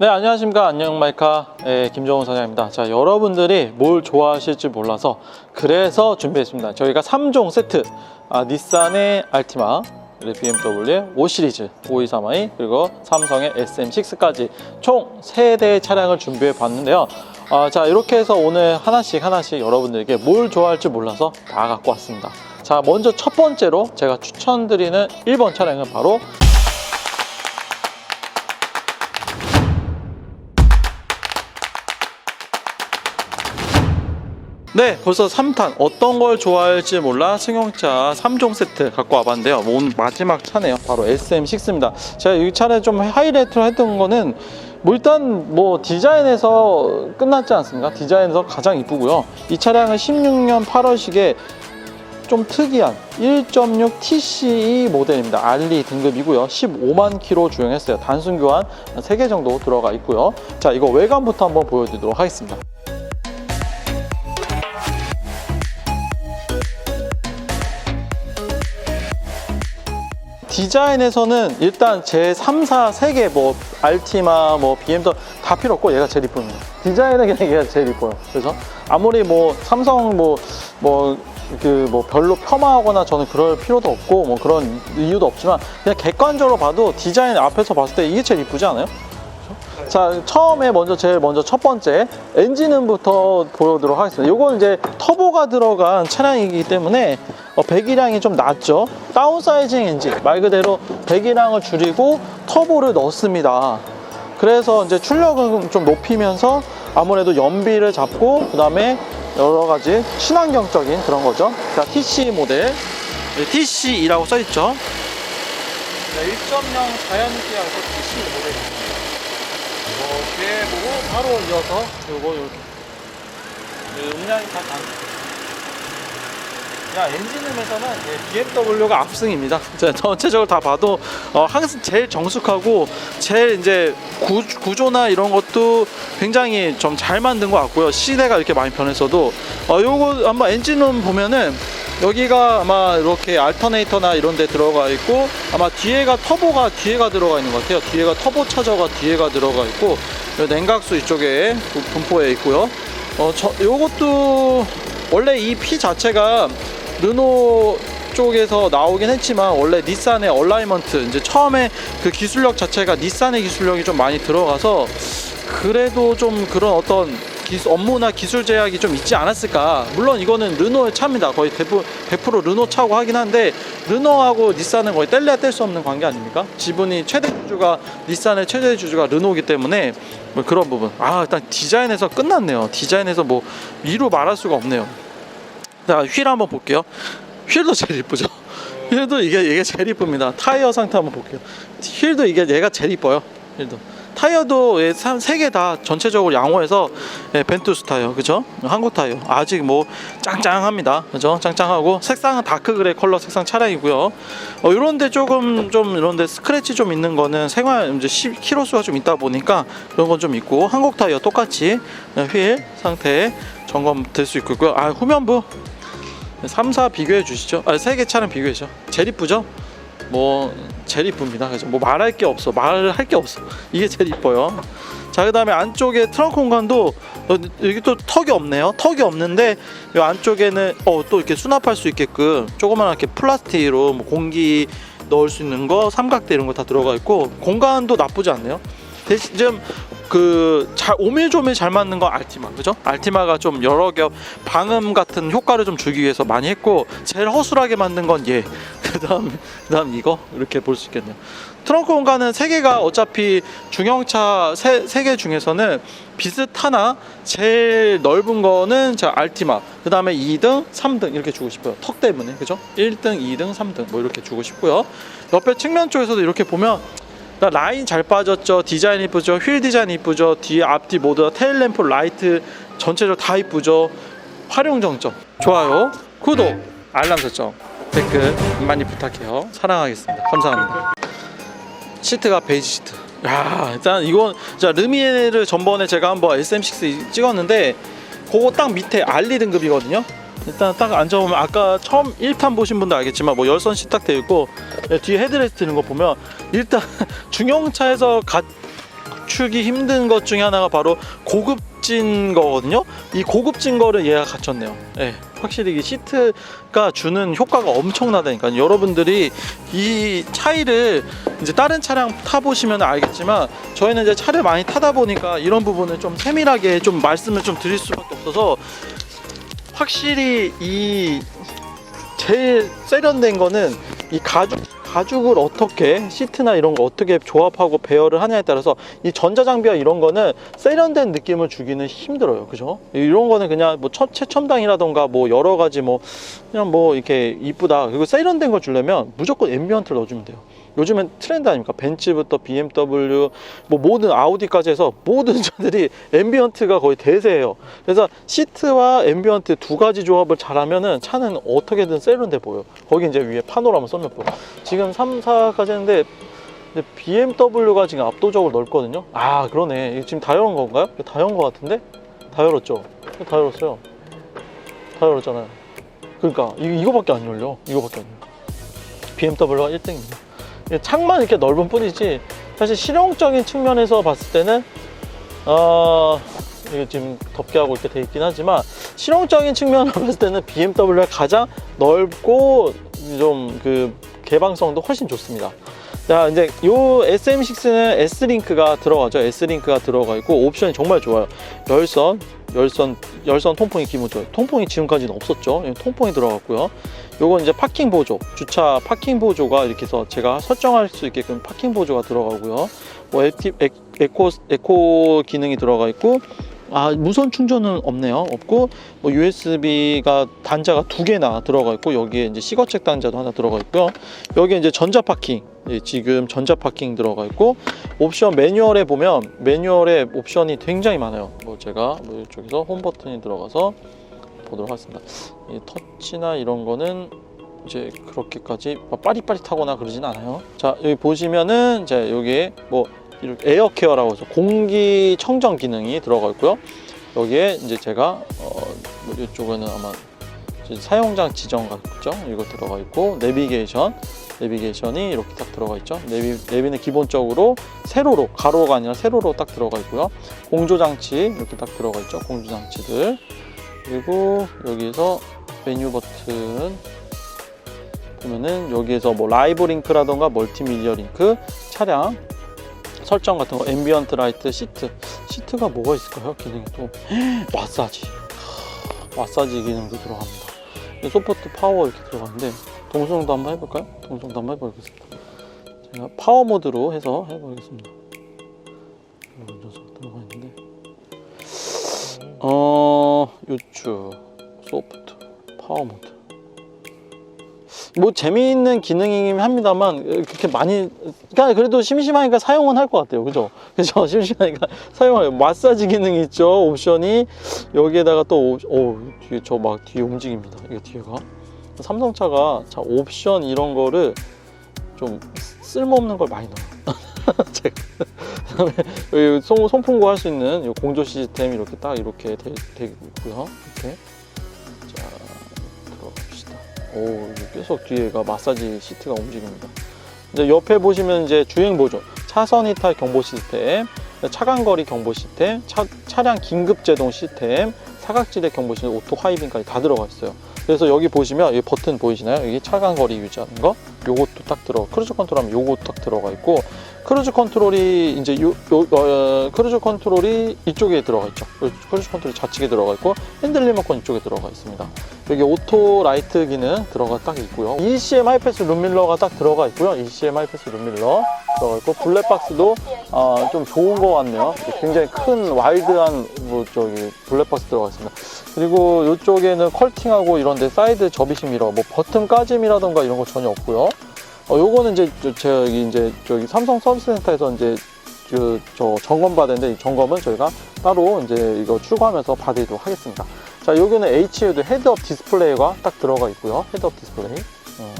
네, 안녕하십니까. 안녕 마이카. 예, 김정훈 사장입니다. 자, 여러분들이 뭘 좋아하실지 몰라서 그래서 준비했습니다. 저희가 3종 세트. 아, 닛산의 알티마, BMW의 5 시리즈 5232 그리고 삼성의 SM6까지 총 3대의 차량을 준비해 봤는데요. 아, 자, 이렇게 해서 오늘 하나씩 하나씩 여러분들에게 뭘 좋아할지 몰라서 다 갖고 왔습니다. 자, 먼저 첫 번째로 제가 추천드리는 1번 차량은 바로 네, 벌써 3탄 어떤 걸 좋아할지 몰라 승용차 3종 세트 갖고 와봤는데요. 뭐 오늘 마지막 차네요. 바로 SM6입니다. 제가 이 차를 좀 하이라이트로 했던 거는 뭐 일단 뭐 디자인에서 끝났지 않습니까? 디자인에서 가장 이쁘고요. 이 차량은 16년 8월식에 좀 특이한 1.6 TCE 모델입니다. 알리 등급이고요. 15만 킬로 주행했어요. 단순 교환 3개 정도 들어가 있고요. 자, 이거 외관부터 한번 보여드리도록 하겠습니다. 디자인에서는 일단 제 3사 3개 뭐 알티마 뭐 BMW 다 필요 없고 얘가 제일 이쁩니다. 디자인은 그냥 얘가 제일 이뻐요. 그래서 아무리 뭐 삼성 뭐 뭐 그 뭐 별로 폄하하거나 저는 그럴 필요도 없고 뭐 그런 이유도 없지만 그냥 객관적으로 봐도 디자인 앞에서 봤을 때 이게 제일 이쁘지 않아요? 자 처음에 먼저 제일 먼저 첫 번째 엔진음부터 보여드리도록 하겠습니다 이건 이제 터보가 들어간 차량이기 때문에 어, 배기량이 좀 낮죠 다운사이징 엔진 말 그대로 배기량을 줄이고 터보를 넣습니다. 그래서 이제 출력을 좀 높이면서 아무래도 연비를 잡고 그 다음에 여러 가지 친환경적인 그런 거죠. 자 TC 모델. TC2라고 써있죠. 1.0 자연기아에서 TC 모델입니다. 이렇게 보고 바로 이어서 요거 이렇게. 그 음량이 다 단. 야 엔진음에서는 BMW가 압승입니다. 자, 전체적으로 다 봐도 어, 항상 제일 정숙하고 제일 이제 구, 구조나 이런 것도 굉장히 좀 잘 만든 것 같고요. 시대가 이렇게 많이 변했어도 어, 요거 한번 엔진음 보면은 여기가 아마 이렇게 알터네이터나 이런 데 들어가 있고 아마 뒤에가 터보가 뒤에가 들어가 있는 것 같아요. 뒤에가 터보 차저가 뒤에가 들어가 있고 요 냉각수 이쪽에 분포에 있고요. 어, 저, 요것도 원래 이 피 자체가 르노 쪽에서 나오긴 했지만 원래 닛산의 얼라이먼트 이제 처음에 그 기술력 자체가 닛산의 기술력이 좀 많이 들어가서 그래도 좀 그런 어떤 기술, 업무나 기술 제약이 좀 있지 않았을까. 물론 이거는 르노의 차입니다. 거의 대부분 100% 르노 차고 하긴 한데 르노하고 닛산은 거의 뗄래야 뗄 수 없는 관계 아닙니까? 지분이 최대 주주가 닛산의 최대 주주가 르노기 때문에 뭐 그런 부분. 아 일단 디자인에서 끝났네요. 디자인에서 뭐 이루 말할 수가 없네요. 자, 휠 한번 볼게요. 휠도 제일 이쁘죠. 휠도 이게 이게 제일 이쁩니다. 타이어 상태 한번 볼게요. 휠도 이게 얘가 제일 이뻐요. 휠도. 타이어도 세개다 전체적으로 양호해서 예, 벤투스 타이어 그죠? 한국 타이어. 아직 뭐 짱짱합니다. 그죠? 짱짱하고 색상은 다크 그레이 컬러 색상 차량이고요. 어, 이런데 조금 좀 이런데 스크래치 좀 있는 거는 생활 이제 10 키로수가 좀 있다 보니까 이런 건 좀 있고 한국 타이어 똑같이 예, 휠 상태 점검 될 수 있고요. 아 후면부. 3, 4 비교해 주시죠. 아, 세개 차량 비교해 주죠 제일 이쁘죠? 뭐 제일 이쁩니다. 그죠? 뭐 말할 게 없어. 말을 할게 없어. 이게 제일 이뻐요. 자, 그다음에 안쪽에 트렁크 공간도 어, 여기 또 턱이 없네요. 턱이 없는데 이 안쪽에는 어, 또 이렇게 수납할 수 있게끔 조그만하게 플라스틱으로 뭐 공기 넣을 수 있는 거, 삼각대 이런 거 다 들어가 있고 공간도 나쁘지 않네요. 대신 좀 그잘 오밀조밀 잘 맞는 건 알티마 그죠? 알티마가 좀 여러 겹 방음 같은 효과를 좀 주기 위해서 많이 했고 제일 허술하게 만든 건 얘. 그다음 그다음 이거 이렇게 볼 수 있겠네요. 트렁크 공간은 세 개가 어차피 중형차 세개 중에서는 비슷하나 제일 넓은 거는 자 알티마 그다음에 2등 3등 이렇게 주고 싶어요 턱 때문에 그죠 1등 2등 3등 뭐 이렇게 주고 싶고요 옆에 측면 쪽에서도 이렇게 보면 나 라인 잘 빠졌죠. 디자인 이쁘죠. 휠 디자인 이쁘죠. 뒤에 앞뒤 모두 다 테일 램프 라이트 전체적으로 다 이쁘죠. 활용 정점. 좋아요. 구독. 알람 설정. 댓글 많이 부탁해요. 사랑하겠습니다. 감사합니다. 시트가 베이지 시트. 야, 일단 이건 자 르미에를 전번에 제가 한번 SM6 찍었는데 그거 딱 밑에 알리 등급이거든요. 일단 딱 앉아보면 아까 처음 1탄 보신 분도 알겠지만 뭐 열선 시딱 되어 있고 네, 뒤에 헤드레스트 있는 거 보면 일단 중형차에서 가, 맞추기 힘든 것 중에 하나가 바로 고급진 거거든요. 이 고급진 거를 얘가 갖췄네요. 예, 확실히 이 시트가 주는 효과가 엄청나다니까. 여러분들이 이 차이를 이제 다른 차량 타보시면 알겠지만 저희는 이제 차를 많이 타다 보니까 이런 부분을 좀 세밀하게 좀 말씀을 좀 드릴 수밖에 없어서 확실히 이 제일 세련된 거는 이 가죽 가죽을 어떻게 시트나 이런 거 어떻게 조합하고 배열을 하냐에 따라서 이 전자 장비와 이런 거는 세련된 느낌을 주기는 힘들어요. 그죠? 이런 거는 그냥 뭐 처- 최첨단이라던가 뭐 여러 가지 뭐 그냥 뭐 이렇게 이쁘다. 그리고 세련된 걸 주려면 무조건 앰비언트를 넣어주면 돼요. 요즘엔 트렌드 아닙니까? 벤츠부터 BMW, 뭐 모든 아우디까지 해서 모든 차들이 앰비언트가 거의 대세예요. 그래서 시트와 앰비언트 두 가지 조합을 잘하면은 차는 어떻게든 세련돼 보여. 거기 이제 위에 파노라마 썬루프. 지금 3, 4까지 했는데 BMW가 지금 압도적으로 넓거든요. 아 그러네. 지금 다 열은 건가요? 다연거 같은데? 다 열었죠? 다 열었어요. 다 열었잖아요. 그러니까 이, 이거밖에 안 열려. 이거밖에 안 열려. BMW가 1등입니다. 창만 이렇게 넓은 뿐이지 사실 실용적인 측면에서 봤을 때는 어 이거 지금 덮게 하고 이렇게 돼 있긴 하지만 실용적인 측면으로 봤을 때는 BMW가 가장 넓고 좀 그 개방성도 훨씬 좋습니다. 자 이제 요 SM6는 S링크가 들어가죠. S링크가 들어가 있고 옵션이 정말 좋아요. 열선, 열선, 열선 통풍이 기본 좋아요. 통풍이 지금까지는 없었죠. 예, 통풍이 들어갔고요. 요건 이제 파킹 보조, 주차 파킹 보조가 이렇게 해서 제가 설정할 수 있게끔 파킹 보조가 들어가고요. 뭐 액티, 액, 에코, 에코 기능이 들어가 있고, 아, 무선 충전은 없네요. 없고, 뭐 USB가 단자가 두 개나 들어가 있고, 여기에 이제 시거책 단자도 하나 들어가 있고요. 여기에 이제 전자 파킹, 예, 지금 전자 파킹 들어가 있고, 옵션 매뉴얼에 보면 매뉴얼에 옵션이 굉장히 많아요. 뭐 제가 뭐 이쪽에서 홈 버튼이 들어가서 보도록 하겠습니다. 이 터치나 이런 거는 이제 그렇게까지 막 빠릿빠릿하거나 그러진 않아요. 자 여기 보시면은 이제 여기에 뭐 이렇게 에어 케어라고 해서 공기 청정 기능이 들어가 있고요. 여기에 이제 제가 어뭐 이쪽에는 아마 사용자 지정 같죠? 이거 들어가 있고 내비게이션 내비게이션이 이렇게 딱 들어가 있죠. 내비 내비는 기본적으로 세로로 가로가 아니라 세로로 딱 들어가 있고요. 공조 장치 이렇게 딱 들어가 있죠. 공조 장치들 그리고 여기에서 메뉴 버튼 보면은 여기에서 뭐 라이브 링크라던가 멀티미디어 링크 차량 설정 같은 거 앰비언트 라이트 시트. 시트가 뭐가 있을까요? 기능이 또 마사지. 마사지 기능도 들어갑니다. 소프트 파워 이렇게 들어가는데 동성도 한번 해볼까요? 동성도 한번 해보겠습니다. 제가 파워 모드로 해서 해보겠습니다. 녀석 들어가 있는데. 어 요추 소프트 파워 모드. 뭐 재미있는 기능이긴 합니다만 그렇게 많이 그러니까 그래도 심심하니까 사용은 할 것 같아요. 그죠? 그죠? 심심하니까 사용할 마사지 기능이 있죠 옵션이. 여기에다가 또 뒤에 저막 뒤에 움직입니다. 이게 뒤에가. 삼성차가 자 옵션 이런 거를 좀 쓸모없는 걸 많이 넣어요. 제가 그다음에 송, 송풍구 할수 있는 이 공조 시스템 이렇게 딱 이렇게 돼, 돼 있고요. 이렇게. 자 들어갑시다. 오 이게 계속 뒤에가 마사지 시트가 움직입니다. 이제 옆에 보시면 이제 주행 보조 차선 이탈 경보 시스템 차간거리 경보 시스템 차, 차량 긴급 제동 시스템 사각지대 경보 시스템 오토 하이빙까지 다 들어가 있어요. 그래서 여기 보시면 여기 버튼 보이시나요? 여기 차간거리 유지하는 거? 요것도 딱 들어 크루즈 컨트롤하면 요거 딱 들어가 있고 크루즈 컨트롤이 이제 요, 요 어, 크루즈 컨트롤이 이쪽에 들어가 있죠. 크루즈 컨트롤 좌측에 들어가 있고 핸들 리모컨 이쪽에 들어가 있습니다. 여기 오토 라이트 기능 들어가 딱 있고요. ECM 하이패스 룸밀러가 딱 들어가 있고요. ECM 하이패스 룸밀러 들어가 있고 블랙박스도 아, 좀 좋은 것 같네요. 굉장히 큰 와이드한 뭐 저기 블랙박스 들어가 있습니다. 그리고 이쪽에는 컬팅하고 이런데 사이드 접이식 미러, 뭐 버튼 까짐이라던가 이런 거 전혀 없고요. 어, 요거는 이제 저- 여기 이제 저기 삼성 서비스 센터에서 이제 그 저 점검 받았는데 이 점검은 저희가 따로 이제 이거 출고하면서 받도록 하겠습니다. 자, 여기는 HUD 헤드업 디스플레이가 딱 들어가 있고요. 헤드업 디스플레이. 어,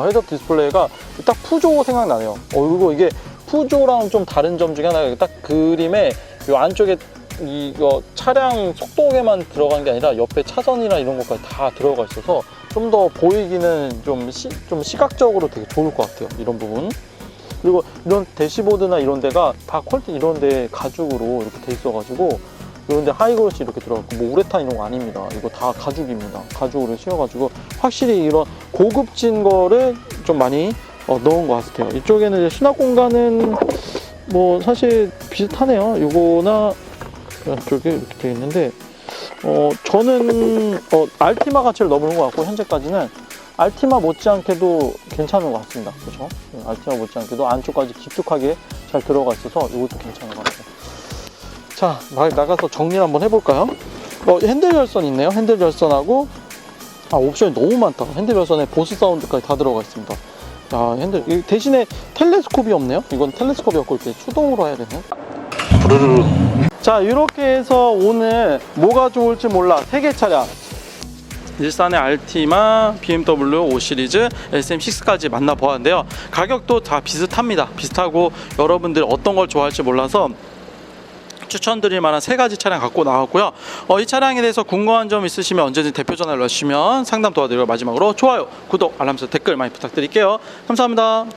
와, 헤드업 디스플레이가 딱 푸조 생각나네요. 어, 그리고 이게 푸조랑 좀 다른 점 중에 하나가 딱 그림에 요 안쪽에 이거 차량 속도계만 들어간 게 아니라 옆에 차선이나 이런 것까지 다 들어가 있어서 좀 더 보이기는 좀, 시, 좀 시각적으로 되게 좋을 것 같아요. 이런 부분. 그리고 이런 대시보드나 이런 데가 다 퀄리티 이런 데 가죽으로 이렇게 돼 있어 가지고 이런 데 하이그로시 이렇게 들어갔고 뭐 우레탄 이런 거 아닙니다. 이거 다 가죽입니다. 가죽으로 씌워 가지고 확실히 이런 고급진 거를 좀 많이 어, 넣은 것 같아요. 이쪽에는 이제 수납 공간은 뭐 사실 비슷하네요. 이거나 이쪽에 이렇게 되어 있는데 어 저는 어 알티마 가치를 넘는 것 같고 현재까지는 알티마 못지않게도 괜찮은 것 같습니다. 그렇죠? 네, 알티마 못지않게도 안쪽까지 깊숙하게 잘 들어가 있어서 이것도 괜찮은 것 같아요. 자 나, 나가서 정리를 한번 해볼까요? 어, 핸들 열선 있네요. 핸들 열선하고 아 옵션이 너무 많다. 핸들 열선에 보스 사운드까지 다 들어가 있습니다. 야 핸들 이 대신에 텔레스콥이 없네요. 이건 텔레스콥이 없고 이렇게 수동으로 해야 되네. 부르르르. 자 이렇게 해서 오늘 뭐가 좋을지 몰라 세개 차량 일산의 알티마, BMW 5 시리즈, SM6까지 만나보았는데요. 가격도 다 비슷합니다. 비슷하고 여러분들 어떤 걸 좋아할지 몰라서 추천드릴 만한 세 가지 차량 갖고 나왔고요. 어, 이 차량에 대해서 궁금한 점 있으시면 언제든 대표 전화를 주시면 상담 도와드리고 마지막으로 좋아요, 구독, 알람 설정, 댓글 많이 부탁드릴게요. 감사합니다.